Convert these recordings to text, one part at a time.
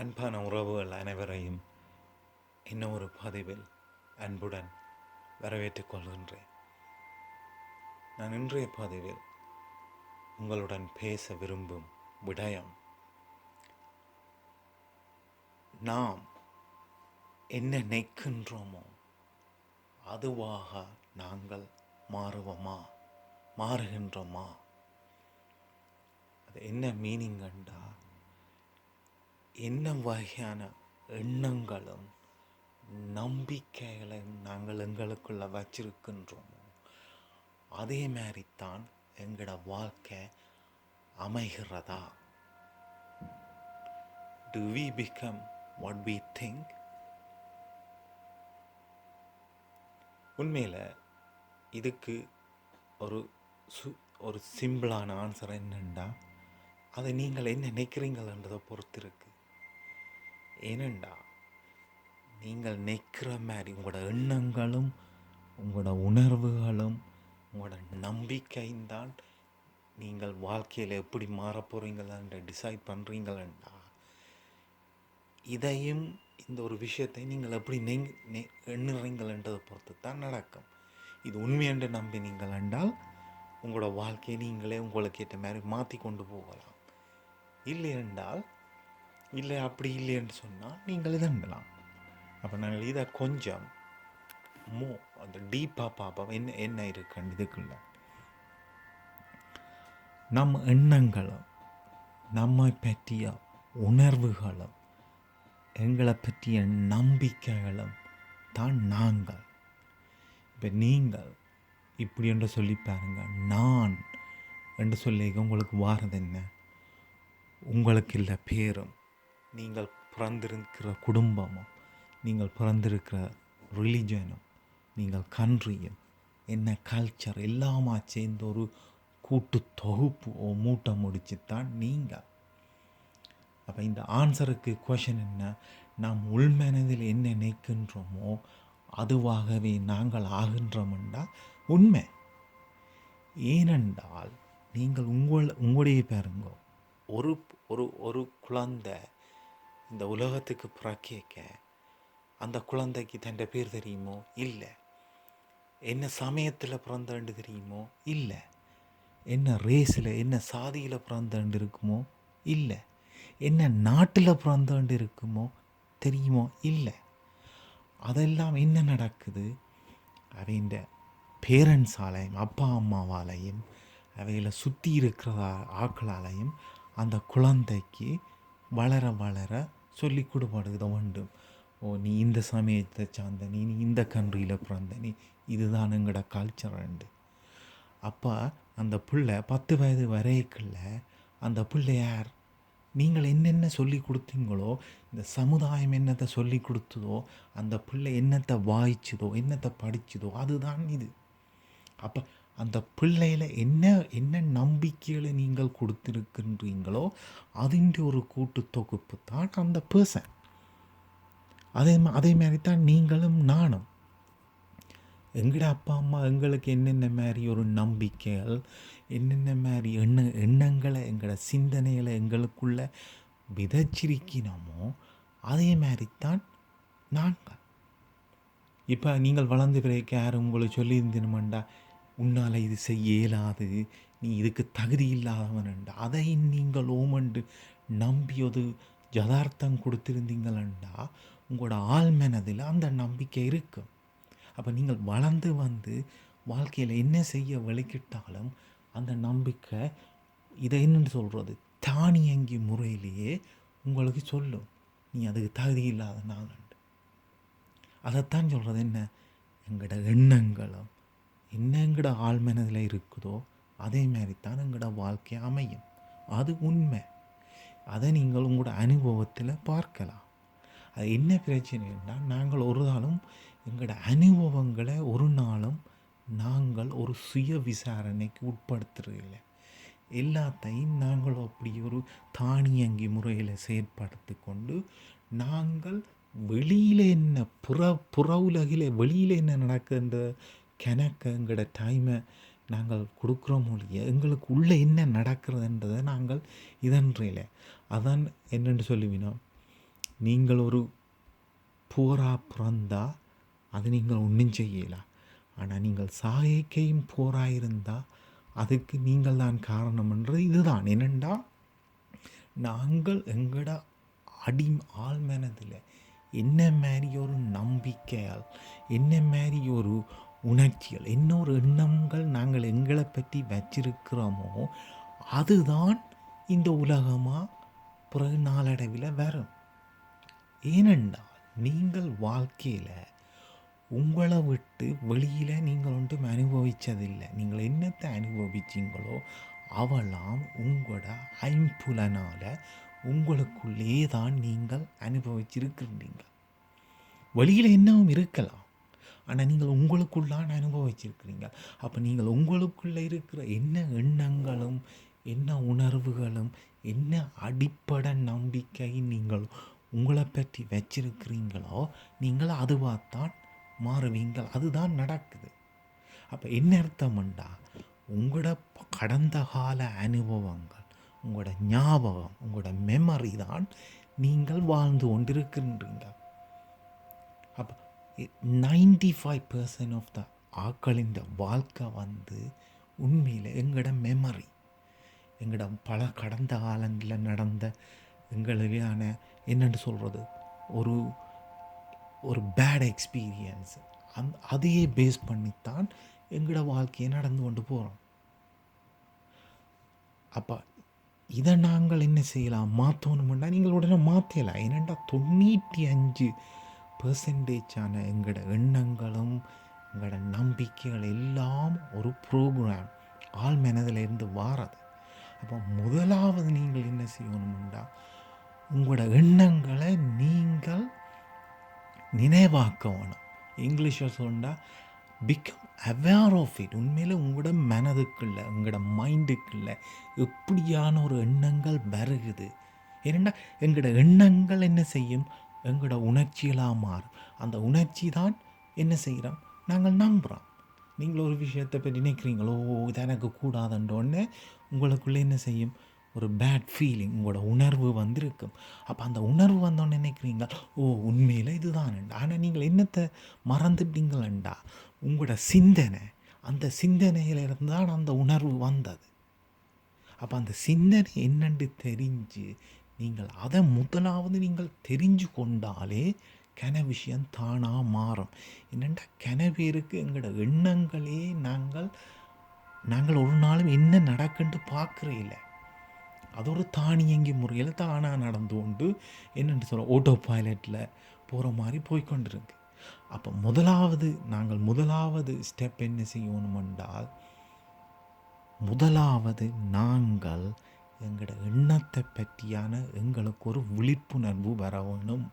அன்பான உறவுகள் அனைவரையும் இன்னும் ஒரு பதிவில் அன்புடன் வரவேற்றுக் கொள்கின்றேன். நான் இன்றைய பதிவில் உங்களுடன் பேச விரும்பும் விடயம் நாம் என்ன நினைக்கின்றோமோ அதுவாக நாங்கள் மாறுவோமா மாறுகின்றோமா? அது என்ன மீனிங் கண்டா என்ன வகையான எண்ணங்களும் நம்பிக்கைகளையும் நாங்கள் எங்களுக்குள்ள வச்சிருக்கின்றோமோ அதே மாதிரி தான் எங்களோட வாழ்க்கை அமைகிறதா? Do we become what we think உண்மையில் இதுக்கு ஒரு சு ஒரு சிம்பிளான ஆன்சர் என்னென்னா அதை நீங்கள் என்ன நினைக்கிறீங்கன்றதை பொறுத்து இருக்கு ஏனெண்டா நீங்கள் நிற்கிற மாதிரி உங்களோட எண்ணங்களும் உங்களோட உணர்வுகளும் உங்களோட நம்பிக்கையும் தான் நீங்கள் வாழ்க்கையில் எப்படி மாறப் போகிறீங்களான்ற டிசைட் பண்ணுறீங்களா இதையும் இந்த ஒரு விஷயத்தை நீங்கள் எப்படி நெங் நெ எண்ணுறீங்கள்ன்றதை பொறுத்து தான் நடக்கும். இது உண்மையென்று நம்பினீங்கள் என்றால் உங்களோட வாழ்க்கையை நீங்களே உங்களுக்கு ஏற்ற மாதிரி மாற்றி கொண்டு போகலாம். இல்லை என்றால் இல்லை அப்படி இல்லைன்னு சொன்னால் நீங்கள் எழுதலாம் அப்போ நாங்கள் இதை கொஞ்சம் மோ அந்த டீப்பாக பார்ப்போம். என்ன என்ன இருக்குன்னு இதுக்குள்ள. நம் எண்ணங்களும் நம்மை பற்றிய உணர்வுகளும் எங்களை பற்றிய நம்பிக்கைகளும் தான் நாங்கள். இப்போ நீங்கள் இப்படி என்று சொல்லி பாருங்க. நான் என்று சொல்லி உங்களுக்கு வாரது என்ன? உங்களுக்கு இல்லை பேரும். நீங்கள் பிறந்திருக்கிற குடும்பமும் நீங்கள் பிறந்திருக்கிற ரிலிஜனும் நீங்கள் கன்ட்ரியும் என்ன கல்ச்சர் எல்லாமா சேர்ந்து ஒரு கூட்டு தொகுப்பு ஓ மூட்டை முடிச்சு தான் நீங்கள் அப்போ இந்த ஆன்சருக்கு கொஷன் என்ன? நாம் உள்மனதில் என்ன நினைக்கின்றோமோ அதுவாகவே நாங்கள் ஆகின்றோம்டா உண்மை. ஏனென்றால் நீங்கள் உங்கள் உங்களுடைய பாருங்க ஒரு ஒரு ஒரு குழந்தை இந்த உலகத்துக்கு பிறக்கேக்க அந்த குழந்தைக்கு தன் பேர் தெரியுமோ? இல்லை. என்ன சமயத்தில் பிறந்தாண்டு தெரியுமோ? இல்லை. என்ன ரேஸில் என்ன சாதியில் பிறந்தாண்டு இருக்குமோ? இல்லை. என்ன நாட்டில் பிறந்தாண்டு இருக்குமோ? தெரியுமோ? இல்லை. அதெல்லாம் என்ன நடக்குது? அவைண்ட பேரண்ட்ஸாலையும் அப்பா அம்மாவாலையும் அவைகளை சுற்றி இருக்கிற ஆக்களாலையும் அந்த குழந்தைக்கு வளர வளர சொல்லி கொடுப்படுத வேண்டும் ஓ நீ இந்த சமயத்தை சார்ந்த நீ நீ இந்த கண்ட்ரியில் பிறந்த நீ இதுதான் எங்களோட கல்ச்சரண்டு அப்போ அந்த பிள்ளை பத்து வயது வரைக்குள்ள அந்த பிள்ளையார் நீங்கள் என்னென்ன சொல்லி கொடுத்தீங்களோ இந்த சமுதாயம் என்னத்தை சொல்லி கொடுத்ததோ அந்த பிள்ளை என்னத்தை வாய்ச்சதோ என்னத்தை படித்ததோ அதுதான் இது. அப்போ அந்த பிள்ளையில் என்ன என்ன நம்பிக்கைகளை நீங்கள் கொடுத்துருக்கின்றீங்களோ அதிൻ്റെ ஒரு கூட்டு தொகுப்பு தான் அந்த பர்சன் அதே மா அதே மாதிரி தான் நீங்களும் நானும். எங்களோட அப்பா அம்மா எங்களுக்கு என்னென்ன மாதிரி ஒரு நம்பிக்கைகள் என்னென்ன மாதிரி எண்ண எண்ணங்களை எங்களோட சிந்தனைகளை எங்களுக்குள்ள விதைச்சிருக்கினோமோ அதே மாதிரி தான் நாங்கள். இப்போ நீங்கள் வளர்ந்து பிறகு யாரும் உங்களுக்கு சொல்லியிருந்தீனுமெண்டா உன்னால் இது செய்ய இயலாது. நீ இதுக்கு தகுதி இல்லாதவன்டா அதை நீங்கள் ஓமண்டு நம்பியது யதார்த்தம் கொடுத்திருந்தீங்களண்டா. உங்களோட ஆழ்மனதில் அந்த நம்பிக்கை இருக்கும் அப்போ நீங்கள் வளர்ந்து வந்து வாழ்க்கையில் என்ன செய்ய வழிக்கிட்டாலும் அந்த நம்பிக்கை இதை என்னென்னு சொல்கிறது தானியங்கி முறையிலேயே உங்களுக்கு சொல்லும். நீ அதுக்கு தகுதி இல்லாத நாளண்டு அதைத்தான் சொல்கிறது என்ன? எங்களோட எண்ணங்களும் என்ன எங்களோட ஆழ்மனதில் இருக்குதோ அதே மாதிரி தான் எங்களோட வாழ்க்கை அமையும். அது உண்மை. அதை நீங்கள் உங்களோட அனுபவத்தில் பார்க்கலாம். அது என்ன பிரச்சனைன்னா நாங்கள் ஒரு நாளும் எங்களோட அனுபவங்களை ஒரு நாளும் நாங்கள் ஒரு சுய விசாரணைக்கு உட்படுத்துறதில்லை. எல்லாத்தையும் நாங்கள் அப்படி ஒரு தானியங்கி முறையில் செயற்படுத்தி கொண்டு நாங்கள் வெளியில் என்ன புற புற உலகில் வெளியில் என்ன நடக்குதுன்ற கணக்கு எங்களோட டைமை நாங்கள் கொடுக்குறோம் ஒழிய எங்களுக்கு உள்ளே என்ன நடக்கிறதுன்றதை நாங்கள் இதன்றையில் அதான் என்னென்று சொல்லுவினோம்? நீங்கள் ஒரு போரா பிறந்தா அது நீங்கள் ஒன்றும் செய்யலாம் ஆனால் நீங்கள் சாயக்கையும் போராக இருந்தால் அதுக்கு நீங்கள் தான் காரணம்ன்றது இதுதான். என்னென்னா நாங்கள் எங்கட அடி ஆள் மனதில் என்ன மாதிரி ஒரு நம்பிக்கையால் என்ன மாதிரி ஒரு உணர்ச்சிகள் இன்னொரு எண்ணங்கள் நாங்கள் எங்களை பற்றி வச்சிருக்கிறோமோ அதுதான் இந்த உலகமாக பிறகு நாளடைவில் வரும். ஏனென்றால் நீங்கள் வாழ்க்கையில் உங்களை விட்டு வெளியில் நீங்கள் ஒன்றும் அனுபவித்ததில்லை நீங்கள் என்னத்தை அனுபவிச்சிங்களோ அவெல்லாம் உங்களோட ஐம்புலனால் உங்களுக்குள்ளே தான் நீங்கள் அனுபவிச்சிருக்கின்றீங்க வெளியில் என்னவும் இருக்கலாம். ஆனால் நீங்கள் உங்களுக்குள்ளான அனுபவிச்சிருக்கிறீங்க அப்போ நீங்கள் உங்களுக்குள்ளே இருக்கிற என்ன எண்ணங்களும் என்ன உணர்வுகளும் என்ன அடிப்படை நம்பிக்கை நீங்கள் உங்களை பற்றி வச்சிருக்கிறீங்களோ நீங்கள் அதுவாகத்தான் மாறுவீங்கள். அதுதான் நடக்குது. அப்போ என்ன அர்த்தம்ண்டா? உங்களோட கடந்த கால அனுபவங்கள் உங்களோட ஞாபகம் உங்களோட மெமரி தான் நீங்கள் வாழ்ந்து கொண்டிருக்கின்றீங்க. Ninety five percent of the ஆக்களின் வாழ்க்கை வந்து உண்மையில் எங்களோட மெமரி எங்களோட பல கடந்த காலங்களில் நடந்த எங்களுக்கான என்னென்னு சொல்கிறது ஒரு ஒரு பேட் எக்ஸ்பீரியன்ஸ் அந் அதையே பேஸ் பண்ணித்தான் எங்களோட வாழ்க்கையை நடந்து கொண்டு போகிறோம் அப்போ இதை நாங்கள் என்ன செய்யலாம்? மாற்றணும்னா நீங்கள் உடனே மாற்றலாம் ஏனெண்டா தொண்ணூற்றி அஞ்சு பெர்சன்டேஜான எங்களோட எண்ணங்களும் எங்களோட நம்பிக்கைகள் எல்லாம் ஒரு ப்ரோக்ராம் ஆள் மனதிலிருந்து வாரது. அப்போ முதலாவது நீங்கள் என்ன செய்யணும்டா உங்களோட எண்ணங்களை நீங்கள் நினைவாக்க வேணும் இங்கிலீஷில் சொன்னால் பிகம் அவேர் ஆஃப் இட் உண்மையில் உங்களோட மனதுக்குள்ள உங்களோட மைண்டுக்குள்ள எப்படியான ஒரு எண்ணங்கள் வருகுது? ஏன்னா எங்களோட எண்ணங்கள் என்ன செய்யும்? எங்களோட உணர்ச்சிகளாக மாறும் அந்த உணர்ச்சி தான் என்ன செய்கிறோம் நாங்கள் நம்புகிறோம் நீங்கள் ஒரு விஷயத்தை பற்றி நினைக்கிறீங்களோ இது எனக்கு கூடாதுன்றோடனே உங்களுக்குள்ளே என்ன செய்யும்? ஒரு பேட் ஃபீலிங் உங்களோட உணர்வு வந்திருக்கும். அப்போ அந்த உணர்வு வந்தோன்னு நினைக்கிறீங்க ஓ உண்மையில் இதுதான்ண்டா? ஆனால் நீங்கள் என்னத்தை மறந்துட்டீங்களண்டா? உங்களோட சிந்தனை அந்த சிந்தனையிலிருந்து தான் அந்த உணர்வு வந்தது. அப்போ அந்த சிந்தனை என்னென்று தெரிஞ்சு நீங்கள் அதை முதலாவது நீங்கள் தெரிஞ்சு கொண்டாலே கன விஷயம் தானாக மாறும். என்னென்னா கன பேருக்கு எங்களோட எண்ணங்களே நாங்கள் நாங்கள் ஒரு நாளும் என்ன நடக்குன்ட்டு பார்க்குறே இல்லை. அது ஒரு தானியங்கி முறையில் தானாக நடந்து கொண்டு என்னென்று சொல்ல ஆட்டோ பைலட்டில் போகிற மாதிரி போய்கொண்டிருக்கு அப்போ முதலாவது நாங்கள் முதலாவது ஸ்டெப் என்ன செய்யணும் என்றால் முதலாவது நாங்கள் எங்களோட எண்ணத்தை பற்றியான எங்களுக்கு ஒரு விழிப்புணர்வு வர வேணும்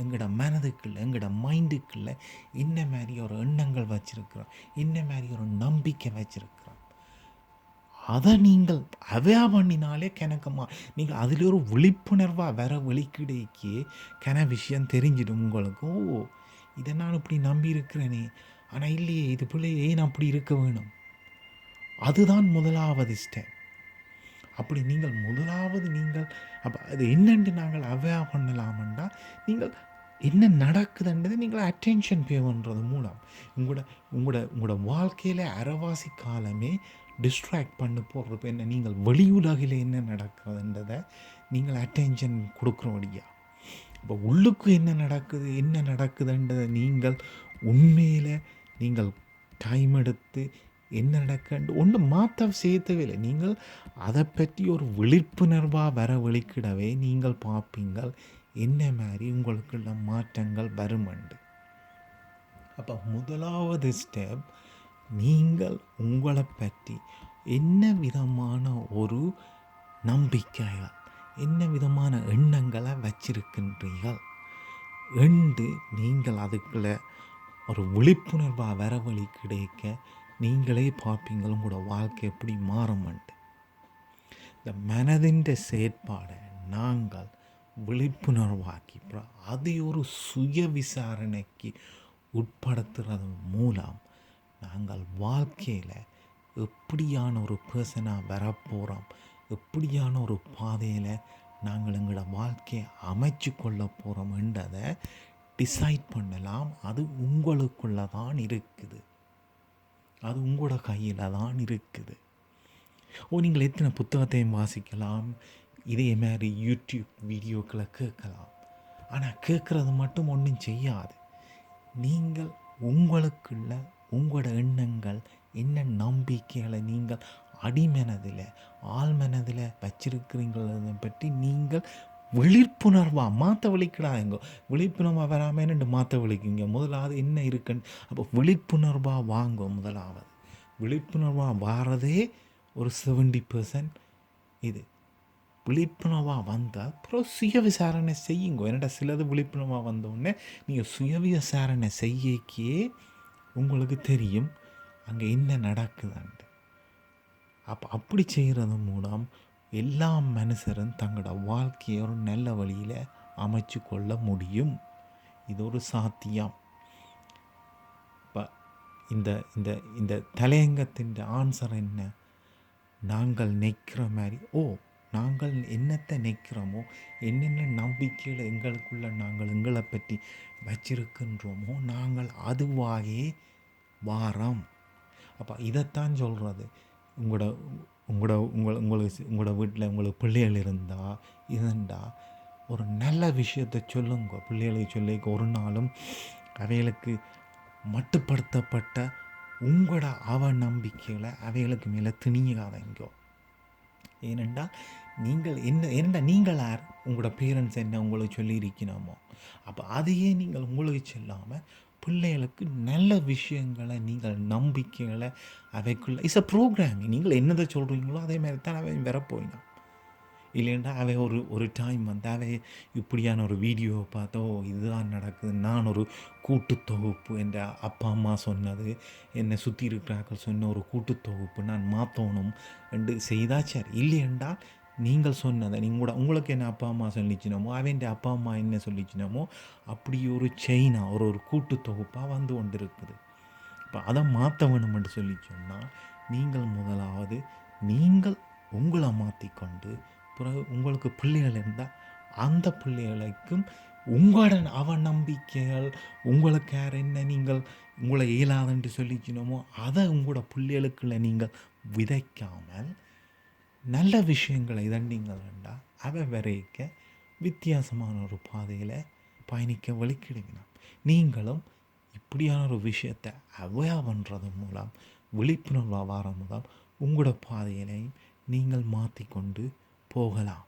எங்களோட மனதுக்குள்ள எங்களோட மைண்டுக்குள்ள இன்ன மாதிரி ஒரு எண்ணங்கள் வச்சுருக்கிறோம் இன்ன மாதிரி ஒரு நம்பிக்கை வச்சுருக்கிறோம். அதை நீங்கள் அவையா பண்ணினாலே கிணக்கமா நீங்கள் அதில் ஒரு விழிப்புணர்வாக வர வெளிக்கிடைக்கு கன விஷயம் தெரிஞ்சிடும் உங்களுக்கு. ஓ இதை நான் இப்படி நம்பி இருக்கிறேனே ஆனால் இல்லையே இது பிள்ளை ஏன் அப்படி இருக்க வேணும். அதுதான் முதலாவது ஸ்டெப் அப்படி நீங்கள் முதலாவது நீங்கள் அப்போ அது என்னென்று நாங்கள் அவையா பண்ணலாமண்டா? நீங்கள் என்ன நடக்குதுன்றதை நீங்கள் அட்டென்ஷன் பேவன்றது மூலம். உங்களோட உங்களோட உங்களோட வாழ்க்கையில் அறவாசி காலமே டிஸ்ட்ராக்ட் பண்ண போடுறப்ப என்ன நீங்கள் வெளி உலகில் என்ன நடக்குதுன்றதை நீங்கள் அட்டென்ஷன் கொடுக்குறோடியா இப்போ உள்ளுக்கு என்ன நடக்குது என்ன நடக்குதுன்றதை நீங்கள் உண்மையில் நீங்கள் டைம் எடுத்து என்ன நடக்கண்டு? ஒன்று மாற்ற சேர்த்தவே இல்லை நீங்கள் அதை பற்றி ஒரு விழிப்புணர்வாக வர வெளிக்கிடவே நீங்கள் பார்ப்பீங்கள். என்ன மாதிரி உங்களுக்குள்ள மாற்றங்கள் வருமண்டு? அப்போ முதலாவது ஸ்டெப் நீங்கள் உங்களை பற்றி என்ன விதமான ஒரு நம்பிக்கைகள் என்ன விதமான எண்ணங்களை வச்சிருக்கின்றீர்கள்? என்று நீங்கள் அதுக்குள்ள ஒரு விழிப்புணர்வாக வரவழி கிடைக்க நீங்களே பார்ப்பீங்கள் உங்களோட வாழ்க்கை எப்படி மாறும்ன்ட்டு. இந்த மனதின் செயற்பாடை நாங்கள் விழிப்புணர்வாக்கி அதை ஒரு சுய விசாரணைக்கு உட்படுத்துறது மூலம் நாங்கள் வாழ்க்கையில் எப்படியான ஒரு பர்சனாக வரப்போகிறோம் எப்படியான ஒரு பாதையில் நாங்கள் எங்களோட வாழ்க்கையை அமைச்சு கொள்ள போகிறோம்ன்றதை டிசைட் பண்ணலாம். அது உங்களுக்குள்ள தான் இருக்குது. அது உங்களோட கையில் தான் இருக்குது. ஓ நீங்கள் எத்தனை புத்தகத்தையும் வாசிக்கலாம்? இதே மாதிரி யூடியூப் வீடியோக்களை கேட்கலாம். ஆனால் கேட்குறது மட்டும் ஒன்றும் செய்யாது. நீங்கள் உங்களுக்குள்ள உங்களோட எண்ணங்கள் என்ன நம்பிக்கைகளை நீங்கள் அடிமனதில் ஆழ்மனதில் வச்சிருக்கிறீங்களதை பற்றி நீங்கள் விழிப்புணர்வாக மாற்ற எங்கோ விழிப்புணர்வாக வராமல் ரெண்டு மாற்ற விழிக்குங்க? முதலாவது என்ன இருக்குன்னு அப்போ விழிப்புணர்வாக வாங்க முதலாவது. விழிப்புணர்வாக வாரதே ஒரு செவன்டி பர்சன்ட் இது. விழிப்புணர்வாக வந்தால் அப்புறம் சுய விசாரணை செய்யுங்க. என்னடா சிலது விழிப்புணர்வாக வந்தோடனே நீங்கள் சுய விசாரணை செய்யக்கே உங்களுக்கு தெரியும். அங்கே என்ன நடக்குதுன்ட்டு. அப்போ அப்படி செய்கிறது மூலம் எல்லா மனுஷரும் தங்களோட வாழ்க்கையை ஒரு நல்ல வழியில் அமைச்சு கொள்ள முடியும். இது ஒரு சாத்தியம். இப்போ இந்த இந்த இந்த தலையங்கத்தின் ஆன்சர் என்ன? நாங்கள் நிற்கிற மாதிரி. ஓ நாங்கள் என்னத்தை நிற்கிறோமோ என்னென்ன நம்பிக்கையில் எங்களுக்குள்ள நாங்கள் எங்களை பற்றி வச்சிருக்கின்றோமோ நாங்கள் அதுவாகவே வாரம். அப்போ இதைத்தான் சொல்கிறது உங்களோட உங்களோட உங்களை உங்களுக்கு உங்களோட வீட்டில் உங்களுக்கு பிள்ளைகள் இருந்தால் இருந்தா ஒரு நல்ல விஷயத்தை சொல்லுங்க. பிள்ளைகளுக்கு சொல்லி ஒரு நாளும் அவைகளுக்கு மட்டுப்படுத்தப்பட்ட உங்களோட அவ நம்பிக்கைகளை அவைகளுக்கு மேலே திணியாதீங்கோ. ஏனென்றால் நீங்கள் என்ன என்ன நீங்கள் யார்? உங்களோட பேரண்ட்ஸ் என்ன உங்களுக்கு சொல்லியிருக்கணுமோ? அப்போ அதையே நீங்கள் உங்களுக்கு சொல்லாமல் பிள்ளைகளுக்கு நல்ல விஷயங்களை நீங்கள் நம்பிக்கைகளை அவைக்குள்ள இட்ஸ் அ ப்ரோக்ராமிங் நீங்கள் என்னதை சொல்கிறீங்களோ அதே மாதிரி தான் அவை வரப்போயினான் இல்லைன்னா அவை ஒரு ஒரு டைம் வந்து அவை இப்படியான ஒரு வீடியோவை பார்த்தோ இதுதான் நடக்குது நான் ஒரு கூட்டு தொகுப்பு என்ற அப்பா அம்மா சொன்னது என்னை சுற்றி இருக்கிறார்கள் சொன்ன ஒரு கூட்டு தொகுப்பு நான் மாற்றணும் என்று செய்தா சரி இல்லையென்றால் நீங்கள் சொன்னதை நீங்களோட உங்களுக்கு என்ன அப்பா அம்மா சொல்லிச்சினோமோ அவன் அப்பா அம்மா என்ன சொல்லிச்சினோமோ அப்படி ஒரு செயினா ஒரு ஒரு கூட்டு தொகுப்பாக வந்து கொண்டு இருக்குது இப்போ அதை மாற்ற வேணுமென்று சொல்லி சொன்னால் நீங்கள் முதலாவது நீங்கள் உங்களை மாற்றிக்கொண்டு பிறகு உங்களுக்கு பிள்ளைகள் இருந்தால் அந்த பிள்ளைகளுக்கும் உங்களோட அவ நம்பிக்கைகள் உங்களுக்கு யார் என்ன நீங்கள் உங்களை இயலாதுன்ட்டு சொல்லிச்சினோமோ அதை உங்களோட பிள்ளைகளுக்குள்ள நீங்கள் விதைக்காமல் நல்ல விஷயங்களை தண்டிங்கள் வேண்டாம் அவை வரைக்க வித்தியாசமான ஒரு பாதையில் பயணிக்க வழிக்கிடுங்கணும் நீங்களும் இப்படியான ஒரு விஷயத்தை அவையா பண்ணுறது மூலம் விழிப்புணர்வாக வர மூலம் உங்களோட பாதையிலையும் நீங்கள் மாற்றிக்கொண்டு போகலாம்.